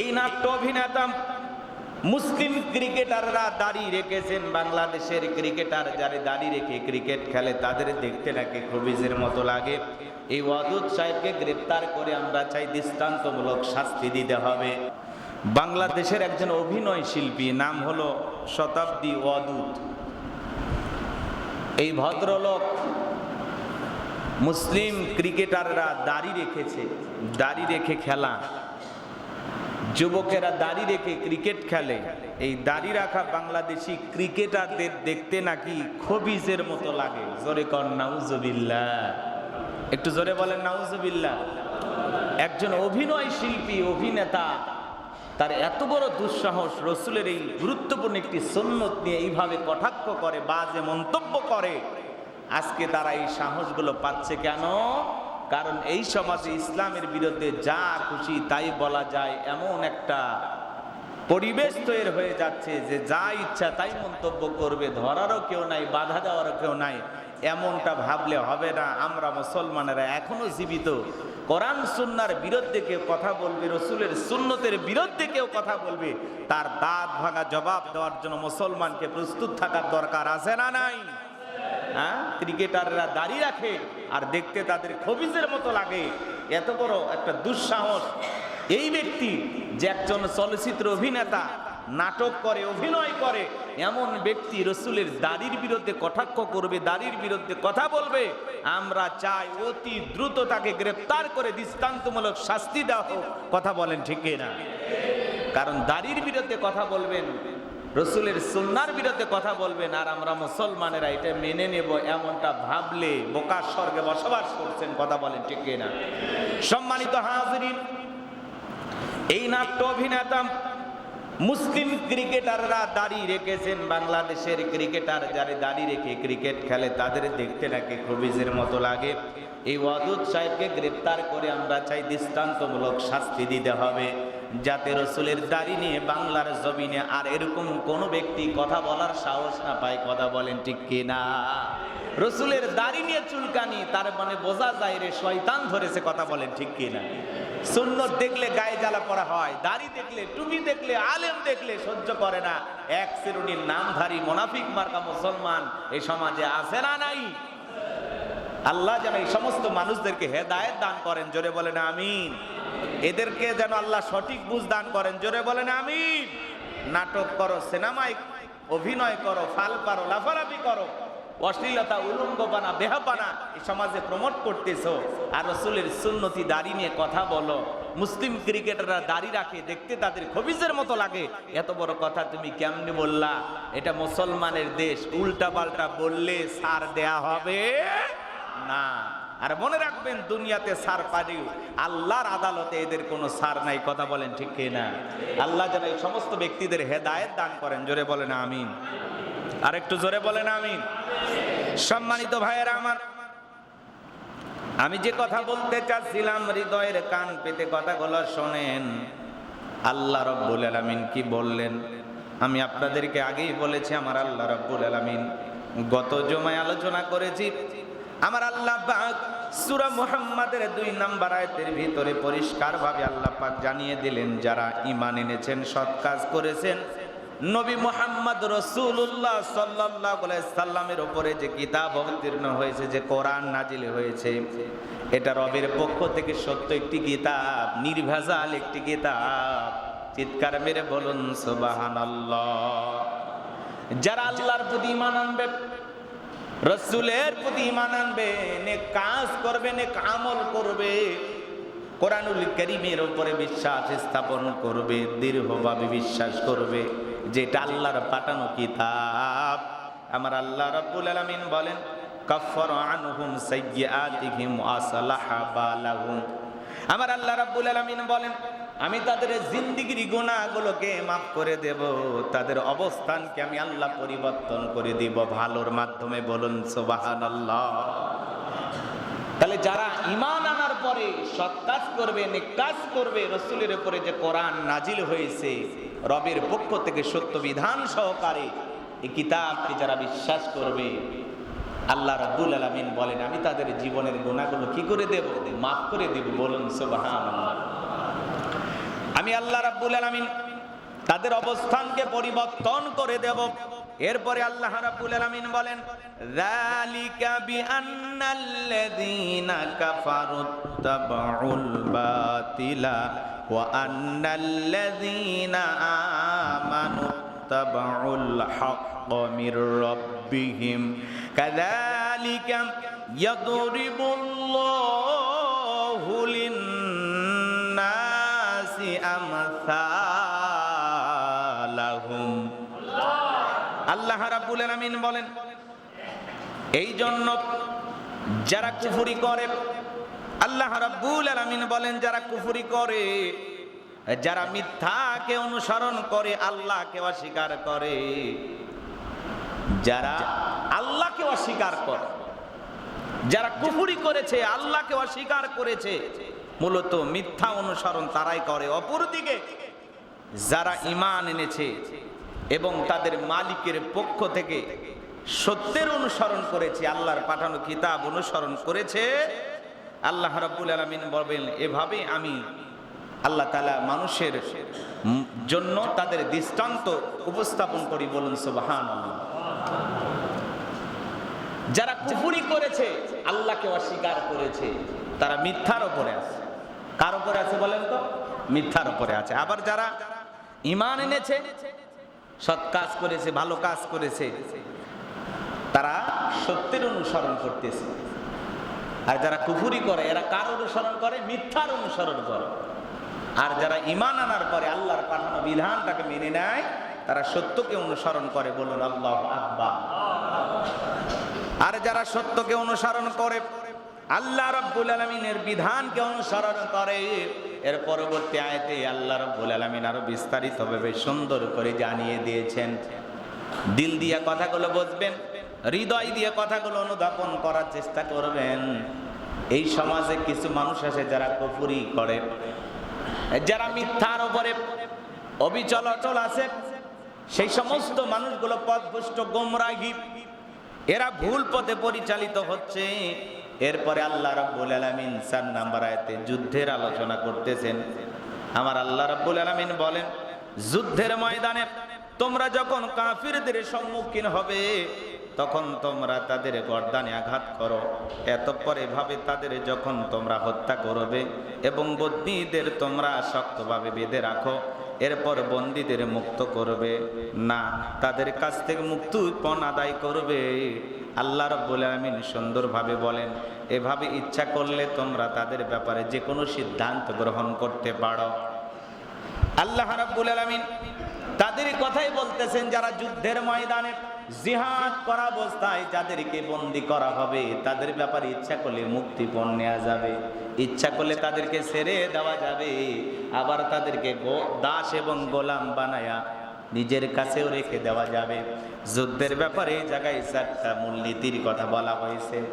এই নাট্য অভিনেতা মুসলিম ক্রিকেটাররা দাড়ি রেখেছেন, বাংলাদেশের ক্রিকেটার যারা দাড়ি রেখে ক্রিকেট খেলে তাদের দেখতে নাকি খবিজের মতো লাগে। এই ওয়াদুদ সাহেবকে গ্রেপ্তার করে আমরা চাই দৃষ্টান্তমূলক শাস্তি দিতে হবে। বাংলাদেশের একজন অভিনয় শিল্পী নাম হলো শতাব্দী ওয়াদুদ। এই ভদ্রলোক মুসলিম ক্রিকেটাররা দাড়ি রেখেছে, দাড়ি রেখে খেলা। যুবকেরা দাড়ি রেখে ক্রিকেট খেলে। এই দাড়ি রাখা বাংলাদেশি ক্রিকেটারদের দেখতে নাকি খবিজের মতো লাগে। জোরে কর নাউজবিল্লা একটু জোরে বলেন নাউজবিল্লা একজন অভিনয় শিল্পী, অভিনেতা, তার এত বড় দুঃসাহস রসুলের এই গুরুত্বপূর্ণ একটি সন্ন্যত নিয়ে এইভাবে কটাক্ষ করে, বাজে মন্তব্য করে। আজকে তারা এই সাহসগুলো পাচ্ছে কেন? কারণ এই সমাজে ইসলামের বিরুদ্ধে যা খুশি তাই বলা যায়, এমন একটা পরিবেশ তৈরি হয়ে যাচ্ছে যে যা ইচ্ছা তাই মন্তব্য করবে, ধরারও কেউ নাই, বাধা দেওয়ারও কেউ নাই, এমনটা ভাবলে হবে না। আমরা মুসলমানেরা এখনও জীবিত। কোরআন সুন্নার বিরুদ্ধে কেউ কথা বলবে, রসুলের সুন্নতের বিরুদ্ধে কেউ কথা বলবে, তার দাঁত ভাঙা জবাব দেওয়ার জন্য মুসলমানকে প্রস্তুত থাকার দরকার আছে না নাই? হ্যাঁ? ক্রিকেটাররা দাড়ি রাখে আর দেখতে তাদের খবিজের মতো লাগে। এত বড় একটা দুঃসাহস। এই ব্যক্তি যে একজন চলচ্চিত্র অভিনেতা, নাটক করে, অভিনয় করে, এমন ব্যক্তি রসুলের দাড়ির বিরুদ্ধে কটাক্ষ করবে, দাড়ির বিরুদ্ধে কথা বলবে, আমরা চাই অতি দ্রুত তাকে গ্রেপ্তার করে দৃষ্টান্তমূলক শাস্তি দেওয়া কথা বলেন ঠিক না কারণ দাড়ির বিরুদ্ধে কথা বলবেন রসুলের সুন্নার বিরুদ্ধে কথা বলবেন, আর আমরা মুসলমানেরা এটা মেনে নেব এমনটা ভাবলে বোকার স্বর্গে বসবাস করছেন, কথা বলেন ঠিক না সম্মানিত হাজরিন, এই নাট্য অভিনেতা মুসলিম ক্রিকেটাররা দাড়ি রেখেছেন, বাংলাদেশের ক্রিকেটার যারা দাড়ি রেখে ক্রিকেট খেলে তাদের দেখতে নাকি খবিজের মতো লাগে। এই ওয়াদুদ সাহেবকে গ্রেপ্তার করে আমরা চাই দৃষ্টান্তমূলক শাস্তি দিতে হবে। যাতে রসুলের দাড়ি নিয়ে বাংলার জমিনে আর এরকম কোনো ব্যক্তি কথা বলার সাহস না পায়, কথা বলেন ঠিক কিনা? রসুলের দাড়ি নিয়ে চুলকানি, তার মানে বোঝা যায় রে, শয়তান ধরেছে, কথা বলেন ঠিক কিনা? সুন্নত দেখলে গায়ে জ্বালা পড়া হয়, দাড়ি দেখলে, টুপি দেখলে, আলেম দেখলে সহ্য করে না। এক শ্রেণির নামধারী মোনাফিক মার্কা মুসলমান এই সমাজে আছে না নাই? আল্লাহ যেন এই সমস্ত মানুষদেরকে হেদায়েত দান করেন, জোরে বলেন আমিন। এদেরকে যেন আল্লাহ সঠিক বুঝ দান করেন। জোরে বলেন আমি নাটক করো, সিনেমায় অভিনয় করো, ফাল পারো, লাফালাফি করো। অশ্লীলতা, উলঙ্গপানা, বেহাপানা এই সমাজে প্রমোট করতেছ। আর রসুলের সুন্নতি দাড়ি নিয়ে কথা বলো। মুসলিম ক্রিকেটাররা দাড়ি রাখে, দেখতে তাদের খবিজের মতো লাগে। এত বড় কথা তুমি কেমনি বললা? এটা মুসলমানের দেশ উল্টা পাল্টা বললে সার দেয়া হবে? না। আর মনে রাখবেন, দুনিয়াতে সার পারি আল্লাহর আদালতে এদের কোনো সার নাই, কথা বলেন ঠিক না আল্লাহ যেন এই সমস্ত ব্যক্তিদের হেদায়েত দান করেন, জোরে বলেন আমিন। আর একটু জোরে বলেন আমিন। সম্মানিত ভাইয়েরা আমার, আমি যে কথা বলতে চাচ্ছিলাম, হৃদয়ের কান পেতে কথাগুলো শোনেন। আল্লাহ রব্বুল আলামিন কি বললেন? আমি আপনাদেরকে আগেই বলেছি, আমার আল্লাহ রব্বুল আলামিন গত জমায় আলোচনা করেছি আমার আল্লাহ পাক সূরা মুহাম্মাদের দুই নাম্বার আয়াতের ভিতরে পরিষ্কারভাবে আল্লাহ পাক জানিয়ে দিলেন, যারা ঈমান এনেছেন, সৎ কাজ করেছেন, নবী মোহাম্মদ রসুল্লাহ সাল্লাহ সাল্লামের ওপরে যে কিতাব অবতীর্ণ হয়েছে, যে কোরআন নাজিল হয়েছে, এটা রবের পক্ষ থেকে সত্য একটি কিতাব, নির্ভেজাল একটি কিতাব। চিৎকার মেরে বলুন সুবাহান যারা আল্লাহর প্রতি ইমান আনবে রসুলের প্রতি ইমান আনবে নে কাজ করবে নে আমল করবে। কোরআনুল করিমের উপরে বিশ্বাস স্থাপন করবে, দৃঢ়ভাবে বিশ্বাস করবে। যেটা আল্লাহর পাঠানো কিতাব। আমার আল্লাহ রাব্বুল আলামিন বলেন, কাফফার আনহুম সাইয়্যাতিহিম আসলাহা বালাহুম। আমার আল্লাহ রাব্বুল আলামিন বলেন আমি তাদের জিন্দিগির গুণাগুলোকে মাফ করে দেব। তাদের অবস্থানকে আমি আল্লাহ পরিবর্তন করে দিব। ভালোর মাধ্যমে বলুন সোবাহান আল্লাহ তাহলে যারা ইমান আনার পরে সৎ কাজ করবে কাজ করবে, রসুলের উপরে যে কোরআন নাজিল হয়েছে, রবের পক্ষ থেকে সত্য বিধান সহকারে এই কিতাবকে যারা বিশ্বাস করবে, আল্লাহ রাব্বুল আলামিন বলেন, আমি তাদের জীবনের গুণাগুলো কি করে দেব? মাফ করে দেব। বলুন, সুবহানাল্লাহ। আমি আমি আল্লাহ রাব্বুল আলামিন তাদের অবস্থানকে পরিবর্তন করে দেব। এরপরে আল্লাহ রাব্বুল আলামিন বলেন, যালিকা বিআন্নাল্লাযীনা কাফারু তাবউল বাতিলা ওয়া আন্নাল্লাযীনা আমানু তাবউল হক্ক মির রাব্বিহিম। কাযালিকা ইয়াদরিবুল্লাহু আল্লাহ রাব্বুল আলামিন বলেন এই জন্য যারা কুফরি করে, আল্লাহ রাব্বুল আলামিন বলেন, যারা কুফরি করে, যারা মিথ্যাকে অনুসরণ করে, আল্লাহকে অস্বীকার করে, যারা আল্লাহকে অস্বীকার করে, যারা কুফুরি করেছে, আল্লাহকে অস্বীকার করেছে, মূলত মিথ্যা অনুসরণ তারাই করে। অপরদিকে যারা ইমান এনেছে এবং তাদের মালিকের পক্ষ থেকে সত্যের অনুসরণ করেছে, আল্লাহর পাঠানো কিতাব অনুসরণ করেছে। আল্লাহ রাব্বুল আলামিন বলবেন, এভাবে আমি আল্লাহ তালা মানুষের জন্য তাদের দৃষ্টান্ত উপস্থাপন করি বলুন, সুবহানাল্লাহ। যারা কুফুরি করেছে, আল্লাহকে অস্বীকার করেছে, তারা মিথ্যার ওপরে আছে। কার ওপরে আছে বলেন তো? মিথ্যার ওপরে আছে। আবার যারা ইমান এনেছে সৎ কাজ করেছে, ভালো কাজ করেছে। তারা সত্যের অনুসরণ করতেছে। আর যারা কুফুরি করে, এরা কার অনুসরণ করে? মিথ্যার অনুসরণ করে। আর যারা ইমান আনার পরে আল্লাহর পাঠানো বিধানটাকে মেনে নেয়, তারা সত্যকে অনুসরণ করে বলুন আল্লাহ আব্বা আর যারা সত্যকে অনুসরণ করে, আল্লাহ রব্বুল আলমিনের বিধানকে অনুসরণ করে এর পরবর্তী আয়তে আল্লাহ রব্বুল আলমিন আরও বিস্তারিতভাবে সুন্দর করে জানিয়ে দিয়েছেন। দিল দিয়ে কথাগুলো বুঝবেন, হৃদয় দিয়ে কথাগুলো অনুধাবন করার চেষ্টা করবেন। এই সমাজে কিছু মানুষ আছে যারা কপুরি করে, যারা মিথ্যার উপরে অবিচল অচল আছে। সেই সমস্ত মানুষগুলো পথভুষ্ট গোমরাগি এরা ভুল পথে পরিচালিত হচ্ছে। এরপরে আল্লাহ রাব্বুল আলামিন চার নাম্বার আয়াতে যুদ্ধের আলোচনা করতেছেন। আমার আল্লাহ রাব্বুল আলামিন বলেন, যুদ্ধের ময়দানে তোমরা যখন কাফিরদের সম্মুখীন হবে, তখন তোমরা তাদের গর্দানে আঘাত করো। এতপর এভাবে তাদের যখন তোমরা হত্যা করবে এবং বন্দীদের তোমরা শক্তভাবে বেঁধে রাখো, এরপর বন্দীদের মুক্ত করবে। না, তাদের কাছ থেকে মুক্তিপণ আদায় করবে। আল্লাহ রব্বুল আলমিন সুন্দরভাবে বলেন, এভাবে ইচ্ছা করলে তোমরা তাদের ব্যাপারে যে কোনো সিদ্ধান্ত গ্রহণ করতে পারো। আল্লাহ রাব্বুল আলামিন তাদের কথাই বলতেছেন, যারা যুদ্ধের ময়দানে জিহাদ করা অবস্থায় যাদেরকে বন্দি করা হবে, তাদের ব্যাপারে ইচ্ছা করলে মুক্তিপণ নেওয়া যাবে। ইচ্ছা করলে তাদেরকে ছেড়ে দেওয়া যাবে। আবার তাদেরকে দাস এবং গোলাম বানায়া নিজের কাছেও রেখে দেওয়া যাবে। যুদ্ধের ব্যাপারে জায়গায় চারটা মূলনীতির কথা বলা হয়েছে।